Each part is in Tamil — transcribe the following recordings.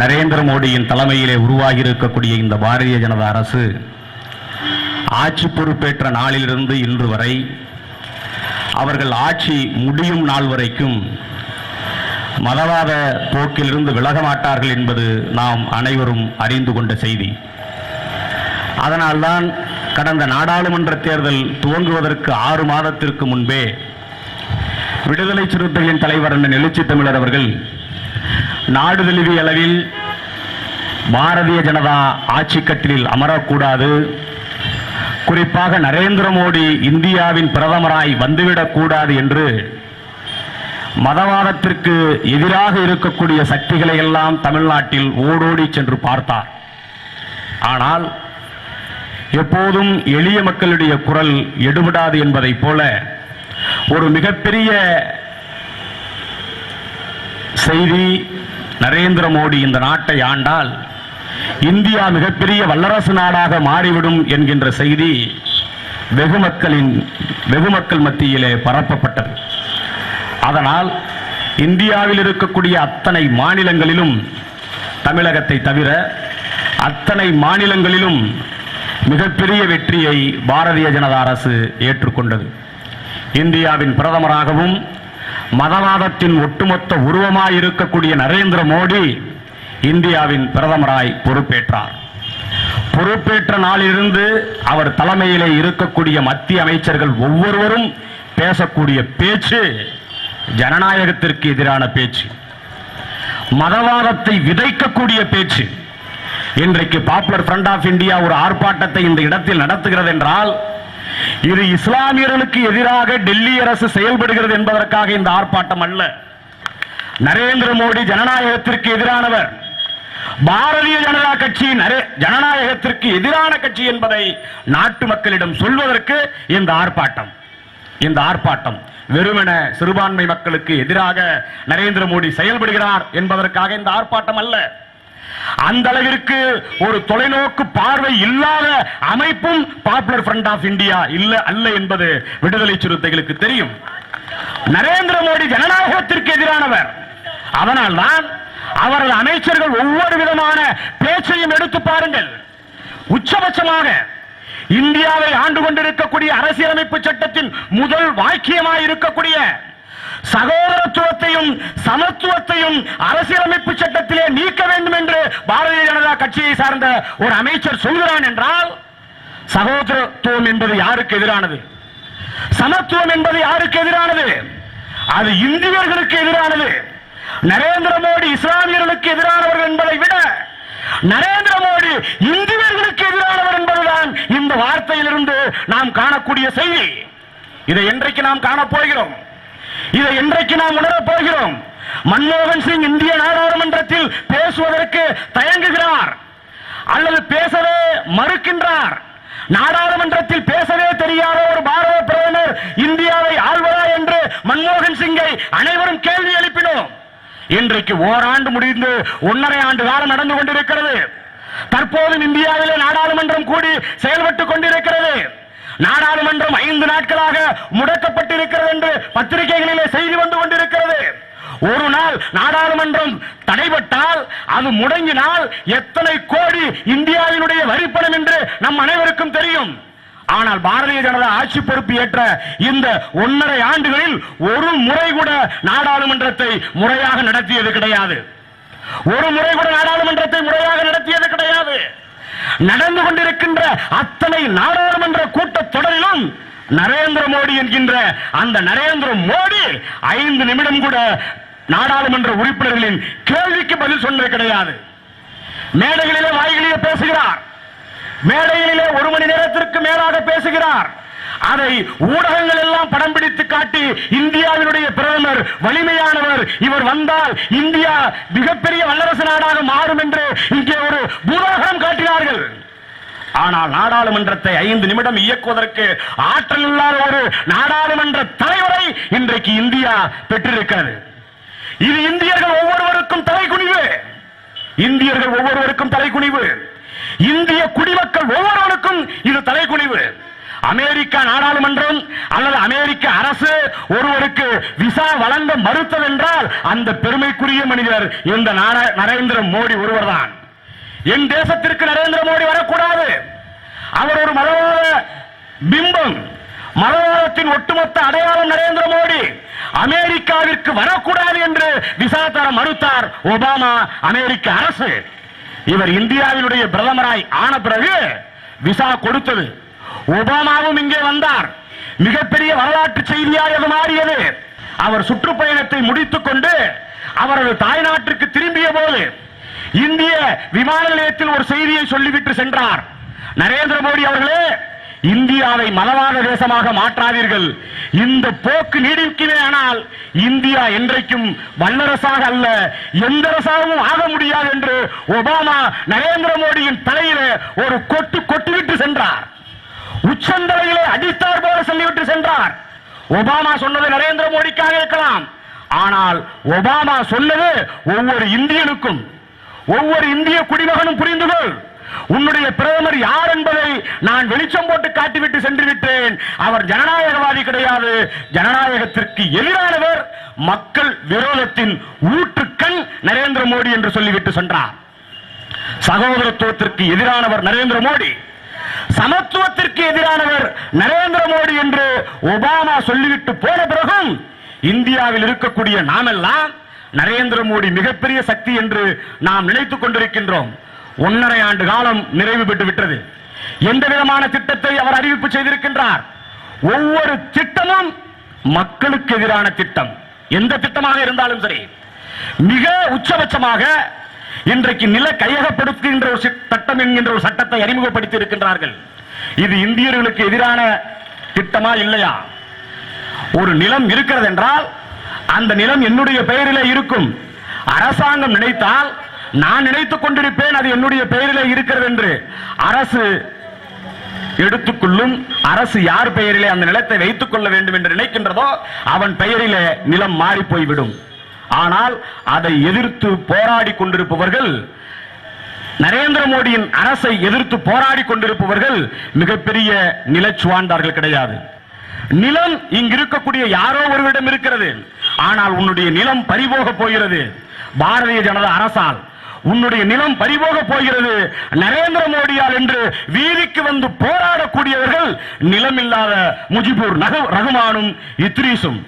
நரேந்திர மோடியின் தலைமையிலே உருவாகி இருக்கக்கூடிய இந்த பாரதிய ஜனதா அரசு ஆட்சி பொறுப்பேற்ற நாளிலிருந்து இன்று வரை அவர்கள் ஆட்சி முடியும் நாள் வரைக்கும் மதவாத போக்கிலிருந்து விலக மாட்டார்கள் என்பது நாம் அனைவரும் அறிந்து கொண்ட செய்தி. அதனால்தான் கடந்த நாடாளுமன்ற தேர்தல் துவங்குவதற்கு ஆறு மாதத்திற்கு முன்பே விடுதலை சிறுத்தைகளின் தலைவர் அண்ணன் எழுச்சி தமிழர் அவர்கள் நாடு தழுவிய அளவில் பாரதிய ஜனதா ஆட்சி கட்டிலில் அமரக்கூடாது. குறிப்பாக நரேந்திர மோடி இந்தியாவின் பிரதமராய் வந்துவிடக்கூடாது என்று மதவாதத்திற்கு எதிராக இருக்கக்கூடிய சக்திகளை எல்லாம் தமிழ்நாட்டில் ஓடோடி சென்று பார்த்தார். ஆனால் எப்போதும் எளிய மக்களுடைய குரல் எடுபடாது என்பதைப் போல ஒரு மிகப்பெரிய செய்தி நரேந்திர மோடி இந்த நாட்டை ஆண்டால் இந்தியா மிகப்பெரிய வல்லரசு நாடாக மாறிவிடும் என்கின்ற செய்தி வெகு மக்களின் வெகு மக்கள் மத்தியிலே பரப்பப்பட்டது. அதனால் இந்தியாவில் இருக்கக்கூடிய அத்தனை மாநிலங்களிலும் தமிழகத்தை தவிர அத்தனை மாநிலங்களிலும் மிகப்பெரிய வெற்றியை பாரதிய ஜனதா அரசு ஏற்றுக்கொண்டது. இந்தியாவின் பிரதமராகவும் மதவாதத்தின் ஒட்டுமொத்த உருவமாய் இருக்கக்கூடிய நரேந்திர மோடி இந்தியாவின் பிரதமராய் பொறுப்பேற்றார். பொறுப்பேற்ற நாளிலிருந்து அவர் தலைமையிலே இருக்கக்கூடிய மத்திய அமைச்சர்கள் ஒவ்வொருவரும் பேசக்கூடிய பேச்சு ஜனநாயகத்திற்கு எதிரான பேச்சு. மதவாதத்தை விதைக்கக்கூடிய பேச்சு. இன்றைக்கு பாப்புலர் ஃப்ரண்ட் ஆஃப் இந்தியா ஒரு ஆர்ப்பாட்டத்தை இந்த இடத்தில் நடத்துகிறது என்றால் இது இஸ்லாமியர்களுக்கு எதிராக டெல்லி அரசு செயல்படுகிறது என்பதற்காக இந்த ஆர்ப்பாட்டம் அல்ல. நரேந்திர மோடி ஜனநாயகத்திற்கு எதிரானவர். பாரதிய ஜனதா கட்சி நரே- ஜனநாயகத்திற்கு எதிரான கட்சி என்பதை நாட்டு மக்களிடம் சொல்வதற்கு இந்த ஆர்ப்பாட்டம். இந்த ஆர்ப்பாட்டம் வெறுமென சிறுபான்மை மக்களுக்கு எதிராக நரேந்திர மோடி செயல்படுகிறார் என்பதற்காக இந்த ஆர்ப்பாட்டம் அல்ல. அந்த அளவிற்கு ஒரு தொலைநோக்கு பார்வை இல்லாத அமைப்பும் பாப்புலர் ஃப்ரண்ட் ஆஃப் இந்தியா இல்ல அல்ல என்பது விடுதலை சிறுத்தைகளுக்கு தெரியும். நரேந்திர மோடி ஜனநாயகத்திற்கு எதிரானவர். அதனால்தான் அவரது அமைச்சர்கள் ஒவ்வொரு விதமான பேச்சையும் எடுத்து பாருங்கள். உச்சபட்சமாக இந்தியாவை ஆண்டு கொண்டிருக்கக்கூடிய அரசியலமைப்பு சட்டத்தின் முதல் வாக்கியமாய் இருக்கக்கூடிய சகோதரத்துவத்தையும் சமத்துவத்தையும் அரசியலமைப்பு சட்டத்திலே நீக்க வேண்டும் என்று பாரதிய ஜனதா கட்சியை சார்ந்த ஒரு அமைச்சர் சொல்கிறான் என்றால் சகோதரத்துவம் என்பது யாருக்கு எதிரானது? சமத்துவம் என்பது யாருக்கு எதிரானது? அது இந்தியர்களுக்கு எதிரானது. நரேந்திர மோடி இஸ்லாமியர்களுக்கு எதிரானவர்கள் என்பதை விட நரேந்திர மோடி இந்தியர்களுக்கு எதிரானவர் என்பதுதான் இந்த வார்த்தையிலிருந்து நாம் காணக்கூடிய செய்தி. இதை என்றைக்கு நாம் காணப் போகிறோம் இதை என்றைக்கு நாம் உணரப் போகிறோம். மன்மோகன் சிங் இந்திய நாடாளுமன்றத்தில் பேசுவதற்கு தயங்குகிறார். அல்லது பேசவே மறுக்கின்றார். நாடாளுமன்றத்தில் பேசவே தெரியாத ஒரு பாரத பிரதமர் இந்தியாவை ஆள்வதா என்று மன்மோகன் சிங்கை அனைவரும் கேள்வி எழுப்பினோம். இன்றைக்கு ஓராண்டு முடிந்து ஒன்றரை ஆண்டு காலம் நடந்து கொண்டிருக்கிறது. தற்போது இந்தியாவிலே நாடாளுமன்றம் கூடி செயல்பட்டுக் கொண்டிருக்கிறது. நாடாளுமன்றம் ஐந்து நாட்களாக முடக்கப்பட்டிருக்கிறது என்று பத்திரிகைகளிலே செய்தி வந்து கொண்டிருக்கிறது. ஒரு நாள் நாடாளுமன்றம் தடைபட்டால் அது முடங்கினால் எத்தனை கோடி இந்தியாவினுடைய வரிப்பணம் என்று நம் அனைவருக்கும் தெரியும். ஆனால் பாரதிய ஜனதா ஆட்சி பொறுப்பு ஏற்ற இந்த ஒன்றரை ஆண்டுகளில் ஒரு முறை கூட நாடாளுமன்றத்தை முறையாக நடத்தியது கிடையாது. ஒரு முறை கூட நாடாளுமன்றத்தை முறையாக நடத்தியது கிடையாது. நடந்து கொண்டிருக்கின்ற அத்தனை நாடாளுமன்ற கூட்டத் தொடரிலும் நரேந்திர மோடி என்கின்ற அந்த நரேந்திர மோடி ஐந்து நிமிடம் கூட நாடாளுமன்ற உறுப்பினர்களின் கேள்விக்கு பதில் சொன்னது கிடையாது. மேடைகளிலே வாய்களிலே பேசுகிறார். மேடைகளிலே ஒரு மணி நேரத்திற்கு மேலாக பேசுகிறார். அதை ஊடகங்கள் எல்லாம் படம் பிடித்து காட்டி இந்தியாவினுடைய பிரதமர் வலிமையானவர் இவர் வந்தால் இந்தியா மிகப்பெரிய வல்லரசு நாடாக மாறும் என்று இங்கே ஒரு பூதாகரம் காட்டினார்கள். ஆனால் நாடாளுமன்றத்தை ஐந்து நிமிடம் இயக்குவதற்கு ஆற்றல் இல்லாத ஒரு நாடாளுமன்ற தலைவரை இன்றைக்கு இந்தியா பெற்றிருக்கிறது. இது இந்தியர்கள் ஒவ்வொருவருக்கும் தலைக்குனிவு இந்தியர்கள் ஒவ்வொருவருக்கும் தலைக்குனிவு இந்திய குடிமக்கள் ஒவ்வொருவருக்கும் இது தலைக்குனிவு அமெரிக்கா நாடாளுமன்றம் அல்லது அமெரிக்க அரசு ஒருவருக்கு விசா வழங்க மறுத்ததென்றால் அந்த பெருமைக்குரிய மனிதர் இந்த நாட- நரேந்திர மோடி ஒருவர்தான். என் தேசத்திற்கு நரேந்திர மோடி வரக்கூடாது. அவர் ஒரு மதவாத பிம்பம் மதவாதத்தின் ஒட்டுமொத்த அடையாளம் நரேந்திர மோடி. அமெரிக்காவிற்கு வரக்கூடாது என்று விசா தர மறுத்தார் ஒபாமா அமெரிக்க அரசு. இவர் இந்தியாவினுடைய பிரதமராய் ஆன பிறகு விசா கொடுத்தது ஒபாமாவும் இங்கே வந்தார். மிகப்பெரிய வரலாற்று செய்தியாக அது மாறியது. அவர் சுற்றுப்பயணத்தை முடித்துக் கொண்டு அவரது தாய்நாட்டிற்கு திரும்பிய போது இந்திய விமான நிலையத்தில் ஒரு செய்தியை சொல்லிவிட்டு சென்றார். நரேந்திர மோடி அவர்களே இந்தியாவை மதவாத தேசமாக மாற்றாதீர்கள். இந்த போக்கு நீடிக்குமே ஆனால் இந்தியா என்றைக்கும் வல்லரசாக அல்ல எந்த அரசாகவும் ஆக முடியாது என்று ஒபாமா நரேந்திர மோடியின் தலையில ஒரு கொட்டு கொட்டுவிட்டு சென்றார். உச்சந்தலையிலே அடித்தார் போல சொல்லிவிட்டு சென்றார். ஒபாமா சொன்னது நரேந்திர மோடிக்காக இருக்கலாம். ஆனால் ஒபாமா சொன்னது ஒவ்வொரு இந்தியனுக்கும் ஒவ்வொரு இந்திய குடிமகனும் புரிந்து கொள். உன்னுடைய பிரதமர் யார் என்பதை நான் வெளிச்சம் போட்டு காட்டிவிட்டு சென்று விட்டேன். அவர் ஜனநாயகவாதி கிடையாது. ஜனநாயகத்திற்கு எதிரானவர் மக்கள் விரோதத்தின் ஊற்றுக்கண் நரேந்திர மோடி என்று சொல்லிவிட்டு சென்றார். சகோதரத்துவத்திற்கு எதிரானவர் நரேந்திர மோடி. சமத்துவத்திற்கு எதிரானவர் நரேந்திர மோடி என்று ஒபாமா சொல்லிவிட்டு போன பிறகும் இந்தியாவில் இருக்கக்கூடிய நாமெல்லாம் நரேந்திர மோடி மிகப்பெரிய சக்தி என்று நாம் நினைத்துக் கொண்டிருக்கின்றோம். ஒன்றரை ஆண்டு காலம் நிறைவு பெற்று விட்டது. எந்த விதமான திட்டத்தை அவர் அறிவிப்பு செய்திருக்கின்றார்? ஒவ்வொரு திட்டமும் மக்களுக்கு எதிரான திட்டம். எந்த திட்டமாக இருந்தாலும் சரி மிக உச்சபட்சமாக இன்றைக்கு நில கையகப்படுத்துகின்ற ஒரு சட்டம் என்கின்ற ஒரு சட்டத்தை அறிமுகப்படுத்தி இருக்கின்றார்கள் இது இந்தியர்களுக்கு எதிரான திட்டமா இல்லையா? ஒரு நிலம் இருக்கிறது என்றால் அந்த நிலம் என்னுடைய பெயரில் இருக்கும். அரசாங்கம் நினைத்தால் நான் நினைத்துக் கொண்டிருப்பேன் அது என்னுடைய பெயரில் இருக்கிறது என்று அரசு எடுத்துக்கொள்ளும் அரசு யார் பெயரிலே அந்த நிலத்தை வைத்துக் கொள்ள வேண்டும் என்று நினைக்கின்றதோ அவன் பெயரிலே நிலம் மாறி போய்விடும். ஆனால் அதை எதிர்த்து போராடி கொண்டிருப்பவர்கள் நரேந்திர மோடியின் அரசை எதிர்த்து போராடி கொண்டிருப்பவர்கள் மிகப்பெரிய நிலச்சுவாண்டார்கள் கிடையாது. நிலம் இங்கு இருக்கக்கூடிய யாரோ ஒருவரிடம் இருக்கிறது. ஆனால் உன்னுடைய நிலம் பறிபோக போகிறது பாரதிய ஜனதா அரசால். உன்னுடைய நிலம் பறிபோக போகிறது நரேந்திர மோடியால் என்று வீதிக்கு வந்து போராடக்கூடியவர்கள் நிலம் இல்லாத முஜிபூர் ரகுமானும் இத்ரீஸும்.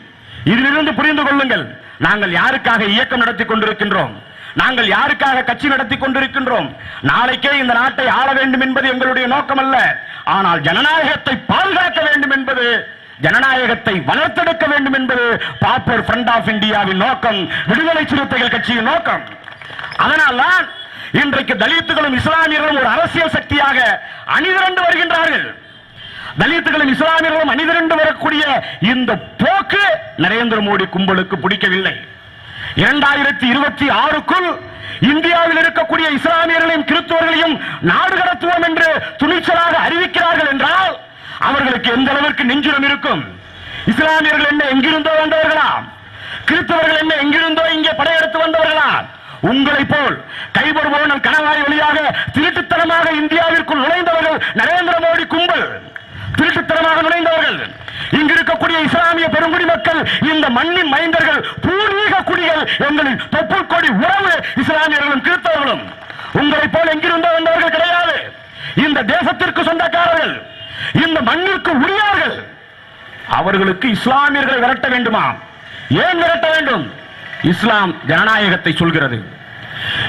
இதிலிருந்து புரிந்து கொள்ளுங்கள் நாங்கள் யாருக்காக இயக்கம் நடத்தி கொண்டிருக்கின்றோம்? நாங்கள் யாருக்காக கட்சி நடத்தி கொண்டிருக்கின்றோம்? நாளைக்கே இந்த நாட்டை ஆள வேண்டும் என்பது எங்களுடைய நோக்கம் அல்ல ஆனால் ஜனநாயகத்தை பாதுகாக்க வேண்டும் என்பது ஜனநாயகத்தை வளர்த்தெடுக்க வேண்டும் என்பது பாப்பர் ஃப்ரண்ட் ஆஃப் இந்தியாவின் நோக்கம் விடுதலை சிறுத்தைகள் கட்சியின் நோக்கம். அதனால்தான் இன்றைக்கு தலித்துகளும் இஸ்லாமியர்களும் ஒரு அரசியல் சக்தியாக அணிதிரண்டு வருகின்றார்கள். தலித்துகளும் இஸ்லாமியர்களும் அணிதிரண்டு வரக்கூடிய இந்த போக்கு நரேந்திர மோடி கும்பலுக்கு பிடிக்கவில்லை. இரண்டாயிரத்தி இருபத்தி ஆறுக்குள் இந்தியாவில் இருக்கக்கூடிய இஸ்லாமியர்களையும் கிறிஸ்தவர்களையும் நாடு கடத்துவோம் என்று துணிச்சலாக அறிவிக்கிறார்கள் என்றால் அவர்களுக்கு எந்த அளவிற்கு நெஞ்சிடம் இருக்கும்? இஸ்லாமியர்கள் என்ன எங்கிருந்தோ வந்தவர்களா? கிறிஸ்தவர்கள் என்ன எங்கிருந்தோ இங்கே படையெடுத்து வந்தவர்களா? உங்களை போல் கைபர் கணவாய் வழியாக திருட்டுத்தனமாக இந்தியாவிற்குள் நுழைந்தவர்கள் நரேந்திர மோடி கும்பல். திருட்டுத்தனமாக நுழைந்தவர்கள். இங்கு இருக்கக்கூடிய இஸ்லாமிய பெருங்குடி மக்கள் இந்த மண்ணின் மைந்தர்கள் பூர்வீக குடிகள் எங்களின் தொப்புள் உறவு இஸ்லாமியர்களும் கிறிஸ்தவர்களும். உங்களை போல் எங்கிருந்தோ வந்தவர்கள் கிடையாது. இந்த தேசத்திற்கு சொந்தக்காரர்கள் இந்த மண்ணிற்கு உரியார்கள். அவர்களுக்கு இஸ்லாமியர்களை விரட்ட வேண்டுமா? ஏன் விரட்ட வேண்டும்? இஸ்லாம் ஜனநாயகத்தை சொல்கிறது.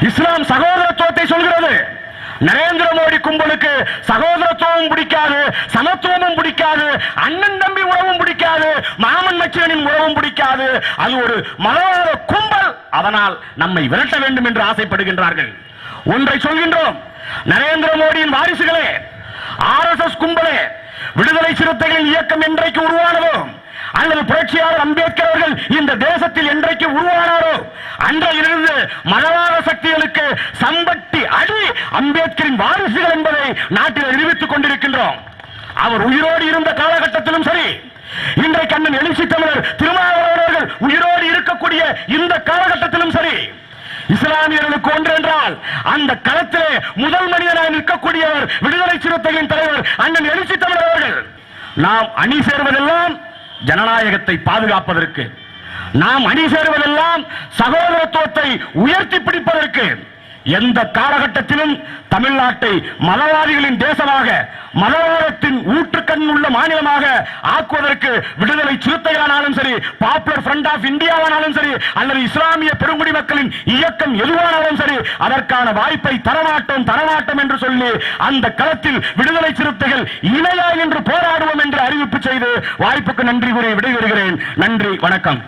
இஸ்லாம் சகோதரத்துவத்தை சொல்கிறது. நரேந்திர மோடி கும்பலுக்கு சகோதரத்துவமும் பிடிக்காது சமத்துவமும் பிடிக்காது அண்ணன் தம்பி உறவும் பிடிக்காது மாமன் மச்சியனின் உறவும் பிடிக்காது. அது ஒரு மதவாத கும்பல். அதனால் நம்மை விரட்ட வேண்டும் என்று ஆசைப்படுகின்றார்கள். ஒன்றை சொல்கின்றோம். நரேந்திர மோடியின் வாரிசுகளே ஆர்எஸ்எஸ் கும்பலே விடுதலை சிறுத்தைகளின் இயக்கம் என்றைக்கு உருவானதோ அல்லது புரட்சியாளர் அம்பேத்கர் அவர்கள் இந்த தேசத்தில் என்றைக்கு உருவானாரோ அன்றையிலிருந்து மனவாத சக்திகளுக்கு சம்பத் அம்பேத்கரின் வாரிசுகள் என்பதை நாட்டில் நிரூபித்துக் கொண்டிருக்கின்றோம். அவர் உயிரோடு இருந்த காலகட்டத்திலும் சரி இன்றைக்கு அண்ணன் எழுச்சி தமிழர் திருமாவளவர்கள் உயிரோடு இருக்கக்கூடிய இந்த காலகட்டத்திலும் சரி இஸ்லாமியர்களுக்கு ஒன்று என்றால் அந்த களத்திலே முதல் மனிதனாக நிற்கக்கூடியவர் விடுதலை சிறுத்தைகளின் தலைவர் அண்ணன் எழுச்சி தமிழர் அவர்கள். நாம் அணி சேர்வதெல்லாம் ஜனநாயகத்தை பாதுகாப்பதற்கு நாம் அணி சேருவதெல்லாம் சகோதரத்துவத்தை உயர்த்தி பிடிப்பதற்கு எந்த காலகட்டத்திலும் தமிழ்நாட்டை மதவாதிகளின் தேசமாக மதவாதத்தின் ஊற்றுக்கண் உள்ள மாநிலமாக ஆக்குவதற்கு விடுதலை சிறுத்தைகளானாலும் சரி பாப்புலர் ஃப்ரண்ட் ஆஃப் இந்தியாவானாலும் சரி அல்லது இஸ்லாமிய பெருங்குடி மக்களின் இயக்கம் எதுவானாலும் சரி அதற்கான வாய்ப்பை தரமாட்டோம் தரமாட்டோம் என்று சொல்லி அந்த களத்தில் விடுதலை சிறுத்தைகள் இணையா என்று போராடுவோம் என்று அறிவிப்பு செய்து வாய்ப்புக்கு நன்றி கூறி விடைபெறுகிறேன். நன்றி வணக்கம்.